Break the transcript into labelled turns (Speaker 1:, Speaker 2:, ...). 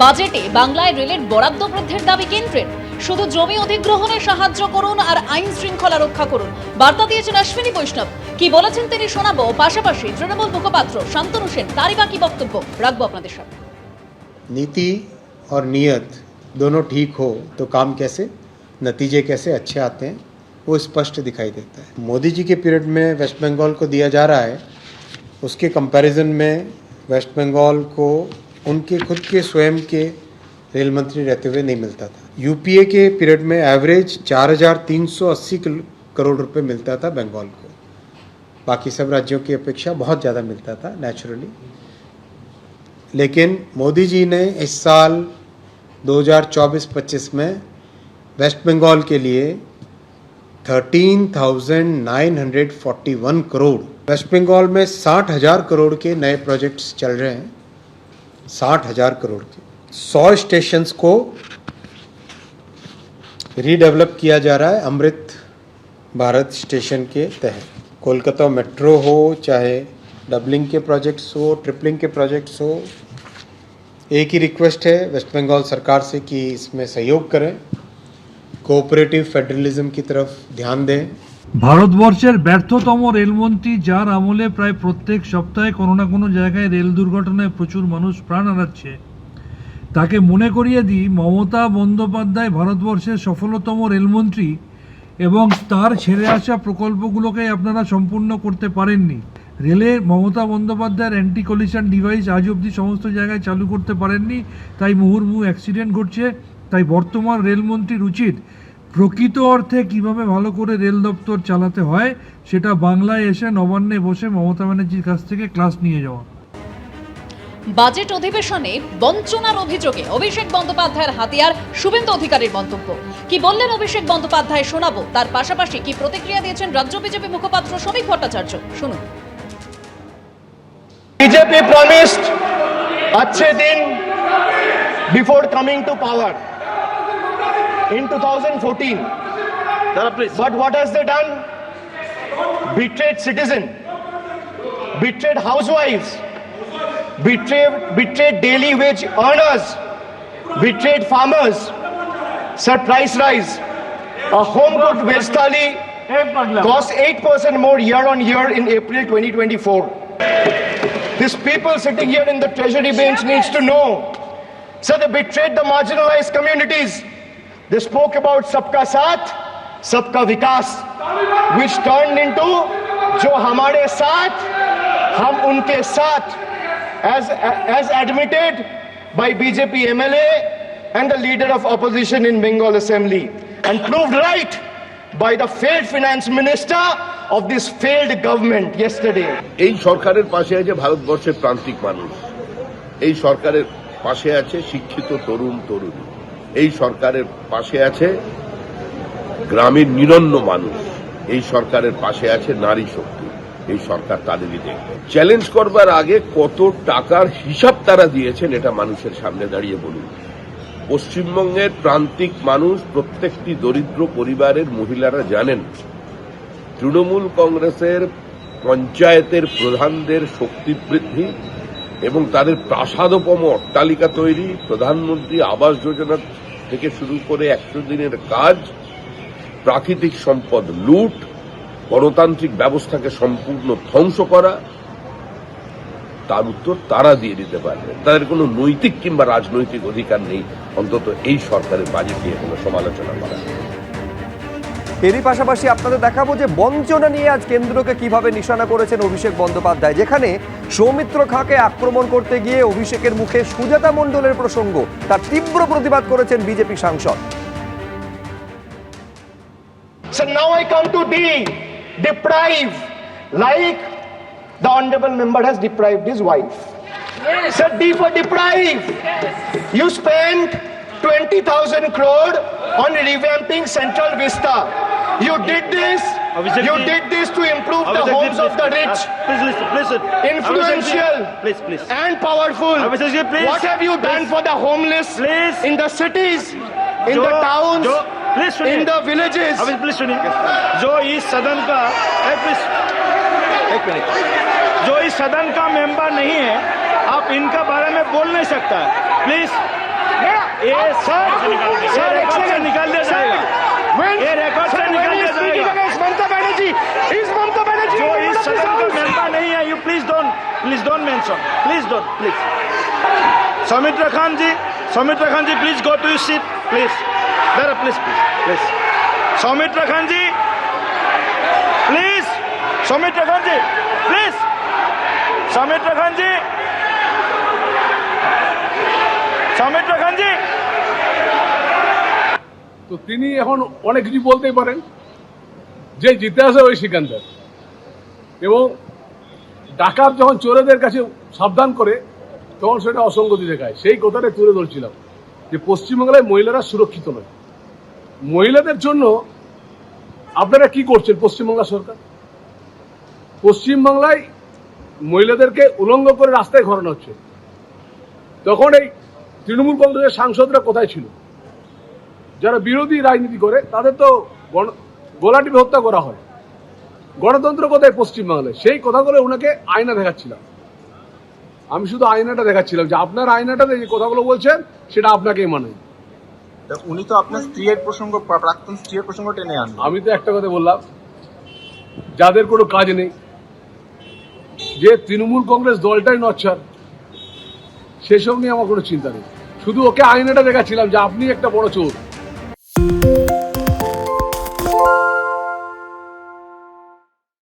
Speaker 1: বাজেটে বাংলায় রেলের বরাদ্দ বৃদ্ধির দাবি কেন্দ্রের শুধু জমি অধিগ্রহণে সাহায্য করুন আর আইন শৃঙ্খলা রক্ষা করুন বার্তা দিয়েছেন অশ্বিনী বৈষ্ণব কি বলেছেন তিনি শোনাবো পাশাপাশি তৃণমূল মুখপাত্র শান্তনু সেন তারই বাকি বক্তব্য রাখবো আপনাদের সাথে
Speaker 2: नीति और नीयत दोनों ठीक हो तो काम कैसे नतीजे कैसे अच्छे आते हैं वो स्पष्ट दिखाई देता है मोदी जी के पीरियड में वेस्ट बंगाल को दिया जा रहा है उसके कंपैरिजन में वेस्ट बंगाल को उनके खुद के स्वयं के रेल मंत्री रहते हुए नहीं मिलता था। यूपीए के पीरियड में एवरेज 4,380 किलो- करोड़ रुपए मिलता था बंगाल को। बाकी सब राज्यों की अपेक्षा बहुत ज़्यादा मिलता था नेचुरली लेकिन मोदी जी ने इस साल 2024-25 में वेस्ट बंगाल के लिए 13,941 करोड़ वेस्ट बंगाल में साठ हज़ार करोड़ के नए प्रोजेक्ट्स चल रहे हैं। साठ हज़ार करोड़ की। सौ स्टेशंस को रीडेवलप किया जा रहा है अमृत भारत स्टेशन के तहत। कोलकाता मेट्रो हो, चाहे डबलिंग के प्रोजेक्ट्स हो ट्रिपलिंग के प्रोजेक्ट्स हो, एक ही रिक्वेस्ट है वेस्ट बंगाल सरकार से कि इसमें सहयोग करें। कोऑपरेटिव फेडरलिज्म की तरफ़ ध्यान दें।
Speaker 3: ভারতবর্ষের ব্যর্থতম রেলমন্ত্রী যার আমলে প্রায় প্রত্যেক সপ্তাহে কোনো না কোনো জায়গায় রেল দুর্ঘটনায় প্রচুর মানুষ প্রাণ হারাচ্ছে। তাকে মনে করিয়ে দিই, মমতা বন্দ্যোপাধ্যায় ভারতবর্ষের সফলতম রেলমন্ত্রী এবং তার ছেড়ে আসা প্রকল্পগুলোকে আপনারা সম্পূর্ণ করতে পারেননি। রেলে মমতা বন্দ্যোপাধ্যায়ের অ্যান্টি কলিশন ডিভাইস আজ অবধি সমস্ত জায়গায় চালু করতে পারেননি। তাই মুহুর্মুহু অ্যাক্সিডেন্ট ঘটছে। তাই বর্তমান রেলমন্ত্রীর উচিত প্রকৃত অর্থে কীভাবে ভালো করে রেল দপ্তর চালাতে হয় সেটা বাংলায় এসে নবান্নে বসে মমতা ব্যানার্জির কাছ থেকে ক্লাস নিয়ে যাওয়া।
Speaker 1: বাজেট অধিবেশনে বঞ্চনার অভিযোগে অভিষেক বন্দ্যোপাধ্যায়ের হাতিয়ার শুভেন্দু অধিকারীর মন্তব্য। কি বললেন অভিষেক বন্দ্যোপাধ্যায় শোনাবো তার পাশাপাশি কি প্রতিক্রিয়া দিয়েছেন রাজ্য বিজেপি মুখপাত্র সমীক ভট্টাচার্য? শুনুন।
Speaker 4: বিজেপি প্রমিসড আচ্ছে দিন before coming to power in 2014. But what has they done? Betrayed citizen, betrayed housewives, betrayed, betrayed daily wage earners, betrayed farmers, sir price rise. A home cooked veg thali costs 8% more year on year in April 2024. These people sitting here in the treasury bench needs to know. So they betrayed the marginalized communities. They spoke about Sabka Saath, Sabka Vikas, which turned into Jo Hamare Saath, Hum Unke Saath, as, as admitted by BJP MLA and the leader of opposition in Bengal Assembly, and proved right by the failed finance minister of this failed government yesterday.
Speaker 5: এই সরকারের পাশে আছে ভারতবর্ষের প্রান্তিক মানুষ এই সরকারের পাশে আছে শিক্ষিত তরুণ তরুণী এই সরকারের পাশে আছে গ্রামের নিরন্ন মানুষ। এই সরকারের পাশে আছে নারী শক্তি। এই সরকার তাদেরই দেখবে। চ্যালেঞ্জ করবার আগে কত টাকার হিসাব তারা দিয়েছেন এটা মানুষের সামনে দাঁড়িয়ে বলুন। পশ্চিমবঙ্গের প্রান্তিক মানুষ, প্রত্যেকটি দরিদ্র পরিবারের মহিলারা জানেন, তৃণমূল কংগ্রেসের পঞ্চায়েতের প্রধানদের শক্তি বৃদ্ধি এবং তাদের প্রাসাদোপম অট্টালিকা তৈরি, প্রধানমন্ত্রী আবাস যোজনা থেকে শুরু করে একশো দিনের কাজ, প্রাকৃতিক সম্পদ লুট, গণতান্ত্রিক ব্যবস্থাকে সম্পূর্ণ ধ্বংস করা, তার উত্তর তারা দিয়ে দিতে পারবে। তাদের কোনো নৈতিক কিংবা রাজনৈতিক অধিকার নেই। অন্তত এই সরকারের বাজেট নিয়ে কোনো সমালোচনা করা।
Speaker 6: এরই পাশাপাশি আপনাদের দেখাবো যে বঞ্চনা নিয়ে আজ কেন্দ্রকে কীভাবে নিশানা করেছেন অভিষেক বন্দ্যোপাধ্যায় যেখানে সৌমিত্র খাঁকে আক্রমণ করতে গিয়ে অভিষেকের মুখে সুজাতা মণ্ডলের প্রসঙ্গ তার তীব্র প্রতিবাদ করেছেন বিজেপি সাংসদ
Speaker 4: So now I come to D, deprive, like the honorable member has deprived his wife. So D for deprive. You spent 20,000 crore on revamping Central Vista. You did this.
Speaker 7: Abhishek
Speaker 4: You
Speaker 7: ji.
Speaker 4: did this to improve the homes of the rich,
Speaker 7: uh, Please listen, please listen.
Speaker 4: influential,
Speaker 7: Please, please.
Speaker 4: and powerful.
Speaker 7: Abhishek ji, please.
Speaker 4: What have you done
Speaker 7: Please.
Speaker 4: for the homeless
Speaker 7: Please.
Speaker 4: in the cities, in the towns,
Speaker 7: जो- please सुनिए।
Speaker 4: in the villages?
Speaker 7: अभी please सुनिए जो इस सदन का एक please एक मिनट जो इस सदन का मेंबर नहीं है आप इनका बारे में बोल नहीं सकता प्लीज़ ये सर ये रिकॉर्ड से निकाल दिया जाएगा। ये रिकॉर्ड से निकाल दिया जाएगा।
Speaker 4: ममता बनर्जी। इज़ ममता बनर्जी
Speaker 7: जो इस सदन का मेंबर नहीं है you please don't please don't mention please don't please Saumitra Khan ji Saumitra Khan ji please go to you seat please there please please please Saumitra Khan ji please Saumitra Khan ji please Saumitra Khan ji. Saumitra Khan ji
Speaker 8: তো তিনি এখন অনেক কিছু বলতেই পারেন। যে জিতে আসে ওই সিকান্দার। এবং ডাকাত যখন চোরেদের কাছে সাবধান করে, তখন সেটা অসঙ্গতি দেখায়। সেই কথাটা তুলে ধরছিলাম যে পশ্চিমবাংলায় মহিলারা সুরক্ষিত নয়। মহিলাদের জন্য আপনারা কি করছেন পশ্চিমবাংলা সরকার? পশ্চিমবাংলায় মহিলাদেরকে উলঙ্গ করে রাস্তায় ঘোরানো হচ্ছে। তখন এই তৃণমূল কংগ্রেসের সাংসদরা কোথায় ছিল? যারা বিরোধী রাজনীতি করে তাদের তো গণ- গোলা হত্যা করা হয়। গণতন্ত্র কোথায়? পশ্চিমবাংলায়। সেই কথাগুলো ওনাকে আয়না দেখাচ্ছিলাম। আমি শুধু আয়নাটা দেখাচ্ছিলাম যে আপনার আয়নাটাতে যে কথাগুলো বলছেন সেটা আপনাকেই মানায়।
Speaker 9: উনি তো আপনার স্ত্রীর প্রসঙ্গ প্রাক্তন স্ত্রীর প্রসঙ্গ টেনে আনলেন।
Speaker 8: আমি তো একটা কথা বললাম যাদের কোনো কাজ নেই যে তৃণমূল কংগ্রেস দলটাই নচ্ছার সেসব নিয়ে আমার কোনো চিন্তা নেই। শুধু ওকে আয়নাটা দেখাচ্ছিলাম যে আপনি একটা বড় চোর। Thank you.